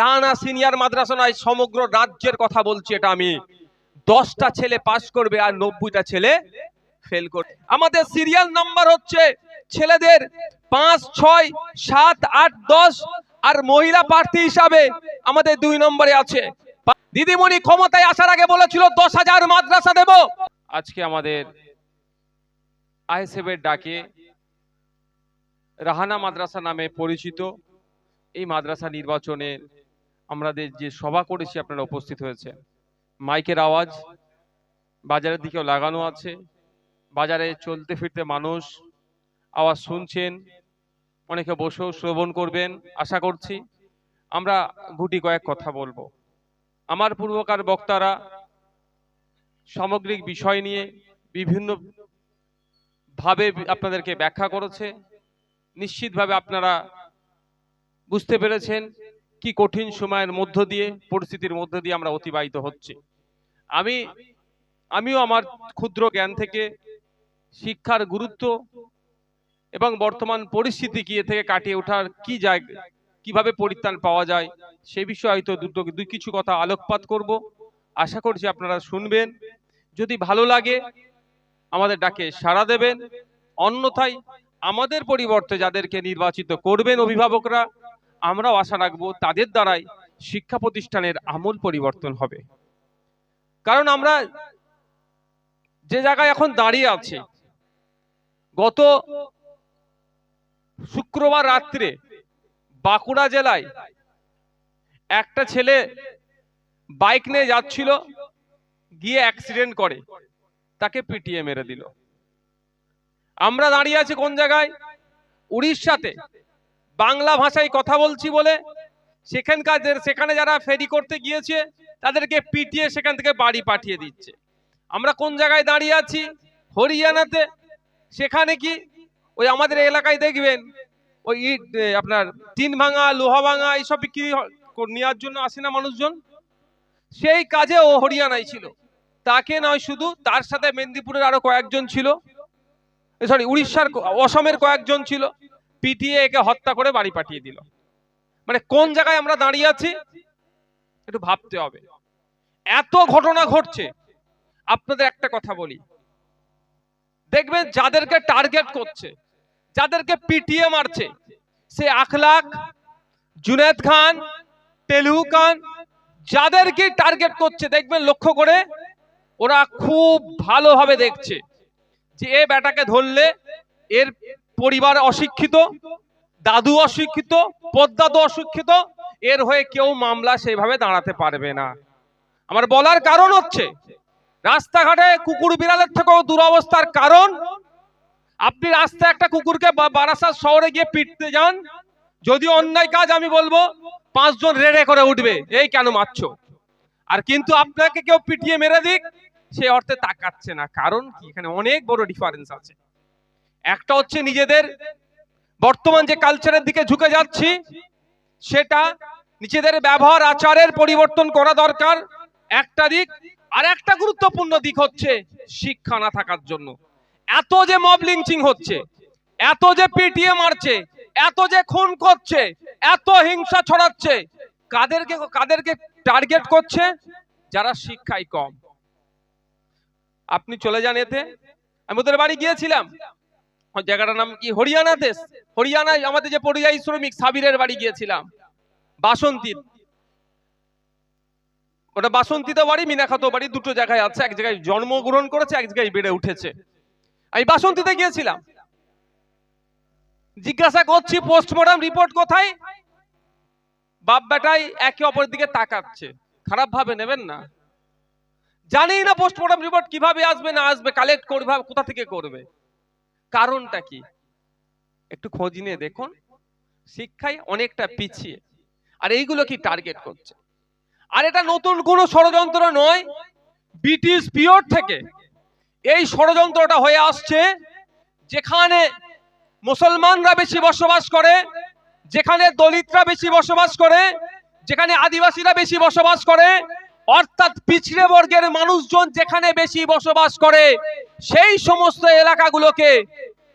Rana senior মাদ্রাসা নয়, সমগ্র রাজ্যের কথা বলছি এটা আমি। দশটা ছেলে পাস করবে আর নব্বইটা ছেলে ফেল করবে। আমাদের সিরিয়াল নাম্বার হচ্ছে ছেলেদের পাঁচ, ছয়, সাত, আট, দশ আর মহিলা প্রার্থী হিসাবে আমাদের দুই নম্বরে আছে। দিদিমণি ক্ষমতায় আসার আগে বলেছিল দশ হাজার মাদ্রাসা দেব। আজকে আমাদের আইএসএফের ডাকে রাহানা মাদ্রাসা নামে পরিচিত। এই মাদ্রাসা নির্বাচনে আমাদের যে সভা করেছি আপনারা উপস্থিত হয়েছে মাইকের আওয়াজ, বাজারের দিকেও লাগানো আছে। বাজারে চলতে ফিরতে মানুষ আওয়াজ শুনছেন, অনেকে বসেও শ্রবণ করবেন, আশা করছি আমরা গুটি কয়েক কথা বলব। আমার পূর্বকার বক্তারা সামগ্রিক বিষয় নিয়ে বিভিন্ন ভাবে আপনাদেরকে ব্যাখ্যা করেছে। নিশ্চিতভাবে আপনারা বুঝতে পেরেছেন কি কঠিন সময়ের মধ্য দিয়ে, পরিস্থিতির মধ্য দিয়ে আমরা অতিবাহিত হচ্ছি? আমি, আমিও আমার ক্ষুদ্র জ্ঞান থেকে, শিক্ষার গুরুত্ব এবং বর্তমান পরিস্থিতি কি থেকে কাটিয়ে ওঠার কি জায়গা কীভাবে পরিত্রাণ পাওয়া যায়, সে বিষয়ে হয়তো দুটো, দুই কিছু কথা আলোকপাত করব। আশা করছি আপনারা শুনবেন। যদি ভালো লাগে, আমাদের ডাকে সাড়া দেবেন। অন্যথায় আমাদের পরিবর্তে যাদেরকে নির্বাচিত করবেন অভিভাবকরা আমরাও আশা রাখব তাদের দ্বারাই শিক্ষা প্রতিষ্ঠানের আমূল পরিবর্তন হবে। কারণ আমরা যে জায়গায় এখন দাঁড়িয়ে আছে, গত শুক্রবার রাত্রে বাঁকুড়া জেলায় একটা ছেলে বাইক নিয়ে যাচ্ছিল, গিয়ে অ্যাক্সিডেন্ট করে, তাকে পিটিয়ে মেরে দিল। আমরা দাঁড়িয়ে আছি কোন জায়গায়? উড়িষ্যাতে। বাংলা ভাষায় কথা বলছি বলে সেখানকার সেখানে যারা ফেরি করতে গিয়েছে, তাদেরকে পিটিয়ে সেখান থেকে বাড়ি পাঠিয়ে দিচ্ছে। আমরা কোন জায়গায় দাঁড়িয়ে আছি? হরিয়ানাতে। সেখানে কি? ওই আমাদের এলাকায় দেখবেন, ওই ইট আপনার টিন ভাঙা, লোহা ভাঙা, এইসব বিক্রি নেওয়ার জন্য আসে না মানুষজন। সেই কাজে ও হরিয়ানায় ছিল। তাকে নয় শুধু, তার সাথে মেদিনীপুরের আরও কয়েকজন ছিল। সরি উড়িষ্যার অসমের কয়েকজন ছিল। পিটিয়ে একে হত্যা করে বাড়ি পাঠিয়ে দিল। মানে কোন জায়গায় আমরা দাঁড়িয়ে আছি? একটু ভাবতে হবে। এত ঘটনা ঘটছে। আপনাদের একটা কথা বলি। দেখবেন যাদেরকে টার্গেট করছে, যাদেরকে পিটিয়ে মারছে, সে আখলাক জুনেদ খান তেলু খান যাদেরকে টার্গেট করছে, দেখবেন লক্ষ্য করে ওরা খুব ভালোভাবে দেখছে যে এ বেটাকে ধরলে এর পরিবার অশিক্ষিত, দাদু অশিক্ষিত, পদ্মাদু অশিক্ষিত, এর হয়ে কেউ মামলা সেইভাবে দাঁড়াতে পারবে না। আমার বলার কারণ হচ্ছে, রাস্তাঘাটে কুকুর বিড়ালের থেকেও দুরবস্থার কারণ, আপনি রাস্তায় একটা কুকুরকে বারাসাত শহরে গিয়ে পিটতে যান, যদি অন্যায় কাজ আমি বলব, পাঁচজন রেড়ে করে উঠবে, এই কেন মারছো? আর কিন্তু আপনাকে কেউ পিটিয়ে মেরে দিক, সে অর্থে তাকাচ্ছে না। কারণ কি? এখানে অনেক বড় ডিফারেন্স আছে। একটা হচ্ছে নিজেদের বর্তমান যে কালচারের দিকে ঝুঁকে যাচ্ছি, সেটা নিজেদের ব্যবহার, আচারের পরিবর্তন করা দরকার। একটা দিক, আর একটা গুরুত্বপূর্ণ দিক হচ্ছে শিক্ষা না থাকার জন্য। এত যে মব লিঞ্চিং হচ্ছে, এত যে পিটিয়ে মারছে, এত যে খুন করছে, এত হিংসা ছড়াচ্ছে, কাদেরকে কাদেরকে টার্গেট করছে? যারা শিক্ষায় কম। আপনি চলে যান এতে। আমি ওদের বাড়ি গিয়েছিলাম। জায়গাটার নাম কি? হরিয়ানাতে হরিয়ানায় আমাদের যে পরিযায়ী শ্রমিক সাবিরের বাড়ি গিয়েছিলাম। বাসন্তীর ওটা বাসন্তীতে বাড়ি মিনাখাতো বাড়ি, দুটো জায়গায় আছে। এক জায়গায় জন্মগ্রহণ করেছে, এক জায়গায় বেড়ে উঠেছে। আমি বাসন্তীতে গিয়েছিলাম। জিজ্ঞাসা করছি, পোস্টমর্টম রিপোর্ট কোথায়? বাপ বেটাই একে অপরের দিকে তাকাচ্ছে। খারাপ ভাবে নেবেন না। জানি না পোস্টমর্টম রিপোর্ট কীভাবে আসবে, না আসবে, কালেক্ট করবে কোথা থেকে করবে। কারণটা কি? একটু খোঁজ নিয়ে দেখুন। শিক্ষায় অনেকটা পিছিয়ে। আর এইগুলো কি টার্গেট করছে? আর এটা নতুন কোনো ষড়যন্ত্র নয়। ব্রিটিশ পিরিয়ড থেকে এই ষড়যন্ত্রটা হয়ে আসছে, যেখানে মুসলমানরা বেশি বসবাস করে, যেখানে দলিতরা বেশি বসবাস করে, যেখানে আদিবাসীরা বেশি বসবাস করে, অর্থাৎ পিছড়ে বর্গের মানুষজন যেখানে বেশি বসবাস করে, সেই সমস্ত এলাকাগুলোকে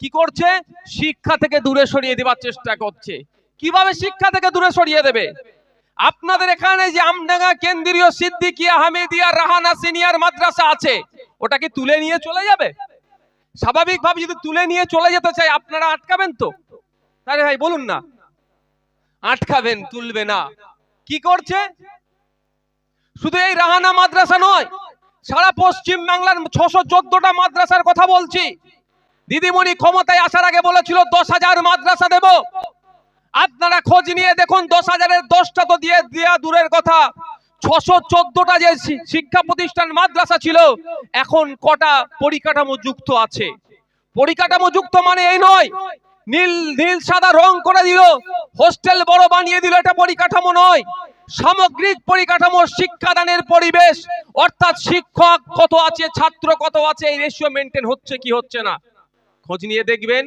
কি করছে? শিক্ষা থেকে দূরে সরিয়ে দেওয়ার চেষ্টা করছে। কীভাবে শিক্ষা থেকে দূরে সরিয়ে দেবে? আপনাদের এখানে যে আমডাঙ্গা কেন্দ্রীয় সিদ্দিকিয়া হামিদিয়া রাহানা সিনিয়র মাদ্রাসা আছে, ওটা কি তুলে নিয়ে চলে যাবে? স্বাভাবিকভাবে যদি তুলে নিয়ে চলে যেতে চাই আপনারা আটকাবেন তো? আরে ভাই, বলুন না। আটকাবেন, তুলবে না। কি করছে? শুধু এই রাহানা মাদ্রাসা নয়, সারা পশ্চিম বাংলার ছশো চোদ্দটা মাদ্রাসার কথা বলছি। দিদিমণি ক্ষমতায় আসার আগে বলেছিল দশ হাজার মাদ্রাসা দেব। আপনারা খোঁজ নিয়ে দেখুন দশ হাজারের দশটা তো দিয়ে দেওয়া দূরের কথা। ছশো চোদ্দটা যে শিক্ষা প্রতিষ্ঠান, মাদ্রাসা ছিল, এখন কটা পরিকাঠামো যুক্ত আছে। পরিকাঠামো যুক্ত মানে এই নয়, নীল নীল সাদা রং করে দিল, হোস্টেল বড় বানিয়ে দিল, এটা পরিকাঠামো নয়। সামগ্রিক পরিকাঠামো, শিক্ষাদানের পরিবেশ, অর্থাৎ শিক্ষক কত আছে, ছাত্র কত আছে, এই রেশিও মেনটেন হচ্ছে কি হচ্ছে না। খোঁজ নিয়ে দেখবেন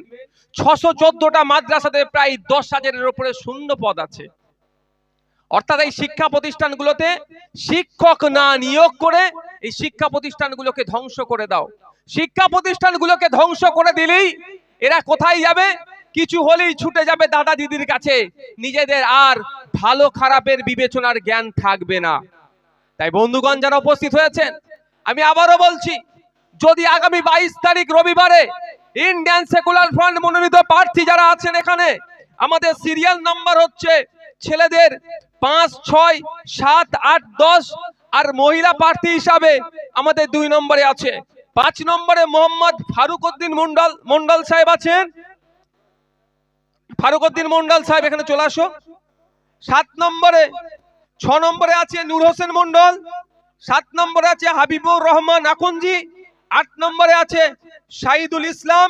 ছশো চোদ্দটা মাদ্রাসাতে প্রায় দশ হাজারের উপরে শূন্য পদ আছে। অর্থাৎ এই শিক্ষা প্রতিষ্ঠানগুলোতে শিক্ষক না নিয়োগ করে এই শিক্ষা প্রতিষ্ঠানগুলোকে ধ্বংস করে দাও। শিক্ষা প্রতিষ্ঠানগুলোকে ধ্বংস করে দিলেই এরা কোথায় যাবে? কিছু হলেই ছুটে যাবে দাদা দিদির কাছে। নিজেদের আর ভালো খারাপের বিবেচনার জ্ঞান থাকবে না। তাই বন্ধুগণ যারা উপস্থিত হয়েছেন, আমি আবারও বলছি, যদি আগামী বাইশ তারিখ রবিবারে ইন্ডিয়ান সেকুলার ফ্রন্ট মনোনীত প্রার্থী যারা আছেন এখানে, আমাদের সিরিয়াল নাম্বার হচ্ছে ছেলেদের পাঁচ, ছয়, সাত, আট, দশ আর মহিলা প্রার্থী হিসাবে আমাদের দুই নম্বরে আছে। পাঁচ নম্বরে মোহাম্মদ ফারুক উদ্দিন মন্ডল মন্ডল সাহেব আছেন। ফারুক উদ্দিন মন্ডল সাহেব, এখানে চলে আসো। সাত নম্বরে, ছ নম্বরে আছে নূর হোসেন মন্ডল সাত নম্বরে আছে হাবিবুর রহমান আকুঞ্জি। আট নম্বরে আছে শাহিদুল ইসলাম,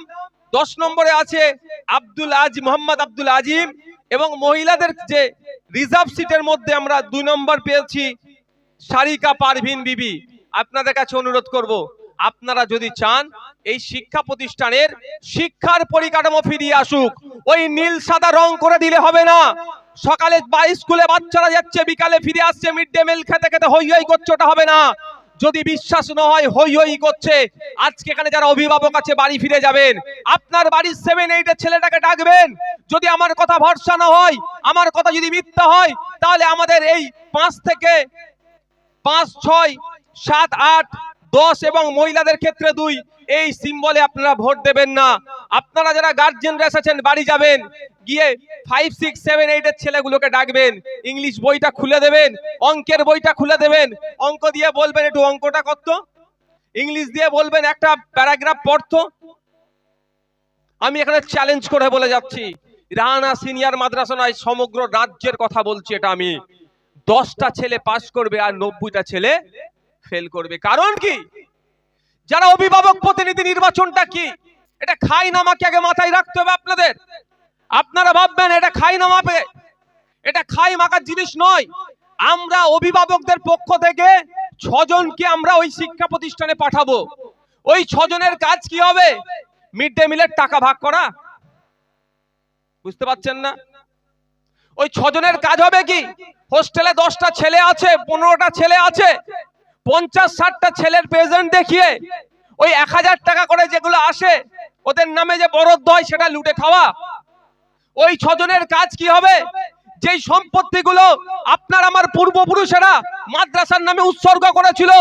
দশ নম্বরে আছে আব্দুল আজ মোহাম্মদ আব্দুল আজিম এবং মহিলাদের যে রিজার্ভ সিটের মধ্যে আমরা দুই নম্বর পেয়েছি সারিকা পারভিন বিবি। আপনাদের কাছে অনুরোধ করব, আপনারা যদি চান, এই শিক্ষা প্রতিষ্ঠানের শিক্ষার পরিকাঠামো ফিরিয়ে আসুক। ওই নীল, সাদা রং করে দিলে হবে না। সকালে বা স্কুলে বাচ্চারা যাচ্ছে, বিকালে ফিরে আসছে, মিড ডে মিল খেতে খেতে হই হই করছে ওটা হবে না। যদি বিশ্বাস না হয়, হই হই করছে। আজকে এখানে যারা অভিভাবক আছে, বাড়ি ফিরে যাবেন। আপনার বাড়ির সেভেন এইটের ছেলেটাকে ডাকবেন। যদি আমার কথা ভরসা না হয়, আমার কথা যদি মিথ্যা হয়, তাহলে আমাদের এই পাঁচ থেকে পাঁচ, ছয়, সাত, আট, দশ এবং মহিলাদের ক্ষেত্রে দুই এই সিম্বলে আপনারা ভোট দেবেন না। আপনারা যারা গার্জেনরা এসেছেন, বাড়ি যাবেন, গিয়ে ফাইভ সিক্স সেভেন এইটের ছেলেগুলোকে ডাকবেন ইংলিশ বইটা খুলে দেবেন, অঙ্কের বইটা খুলে দেবেন, অঙ্ক দিয়ে বলবেন, একটু অঙ্কটা কত ইংলিশ দিয়ে বলবেন, একটা প্যারাগ্রাফ পড়তো। আমি এখানে চ্যালেঞ্জ করে বলে যাচ্ছি। রানা সিনিয়র মাদ্রাসা নয়, সমগ্র রাজ্যের কথা বলছি এটা আমি। দশটা ছেলে পাস করবে আর নব্বইটা ছেলে ফেল করবে। কারণ কি? যারা অভিভাবক প্রতিনিধি নির্বাচনটা কি? এটা খাই নামাকে আগে মাথায় রাখতে হবে আপনাদের। আপনারা ভাববেন এটা খাই নামাবে এটা খাই মাখার জিনিস নয়। আমরা অভিভাবকদের পক্ষ থেকে ছজনকে আমরা ওই শিক্ষা প্রতিষ্ঠানে পাঠাবো। ওই ছজনের কাজ কি হবে? মিড ডে মিলের টাকা ভাগ করা। বুঝতে পারছেন না? ওই ছজনের কাজ হবে কি? হোস্টেলে দশটা ছেলে আছে, পনেরোটা ছেলে আছে। পঞ্চাশ ষাটটা ছেলের প্রেজেন্ট দেখিয়ে ওই এক হাজার টাকা করে যেগুলো আসে, ওদের নামে যে বরদ্দ হয় সেটা লুটে খাওয়া। ওই ছজনের কাজ কি হবে? যেই সম্পত্তিগুলো আপনার আমার পূর্বপুরুষেরা মাদ্রাসার নামে উৎসর্গ করেছিল,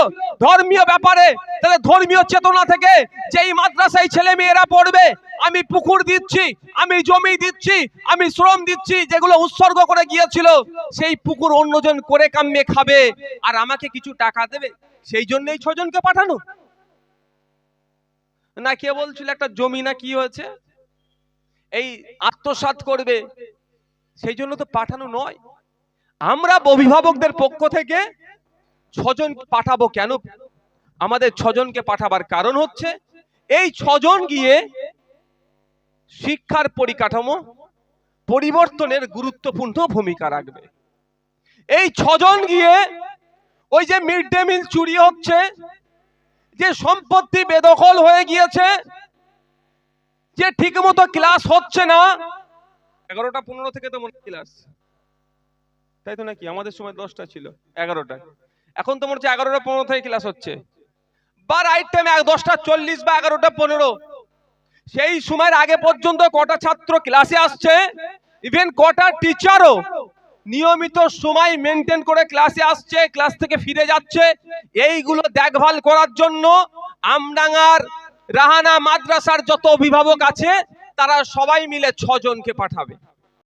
ধর্মীয় ব্যাপারে, তাহলে ধর্মীয় চেতনা থেকে যেই মাদ্রাসায় ছেলে মেয়েরা পড়বে, আমি পুকুর দিচ্ছি, আমি জমি দিচ্ছি, আমি শ্রম দিচ্ছি, যেগুলো উৎসর্গ করে গিয়েছিল, সেই পুকুর অন্যজন করে কামিয়ে খাবে, আর আমাকে কিছু টাকা দেবে, সেই জন্যই ছজনকে পাঠানো। না, কে বলছিল একটা জমি না কি হয়েছে? এই আত্মসাৎ করবে সেই জন্য তো পাঠানো নয়। আমরা অভিভাবকদের পক্ষ থেকে ছজন পাঠাবো কেন? আমাদের ছজনকে পাঠাবার কারণ হচ্ছে, এই ছজন গিয়ে শিক্ষার পরিকাঠামো পরিবর্তনের গুরুত্বপূর্ণ ভূমিকা রাখবে। এই ছজন গিয়ে ওই যে মিড ডে মিল চুরি হচ্ছে, যে সম্পত্তি বেদখল হয়ে গিয়েছে, যে ঠিকমতো ক্লাস হচ্ছে না এগারোটা পনেরো থেকে তো মনে ক্লাস তাই তো নাকি? আমাদের সময় দশটা ছিল, এগারোটা। এখন তো মনে হচ্ছে এগারোটা পনেরো থেকে ক্লাস হচ্ছে। বা রাইট টাইমে দশটা চল্লিশ বা এগারোটা পনেরো। সেই সময়ের আগে পর্যন্ত কটা ছাত্র ক্লাসে আসছে? ইভেন কটা টিচারও নিয়মিত সময় মেনটেন করে ক্লাসে আসছে ক্লাস থেকে ফিরে যাচ্ছে। এইগুলো দেখভাল করার জন্য আমডাঙ্গার রাহানা মাদ্রাসার যত অভিভাবক আছে তারা সবাই মিলে ছজনকে পাঠাবে।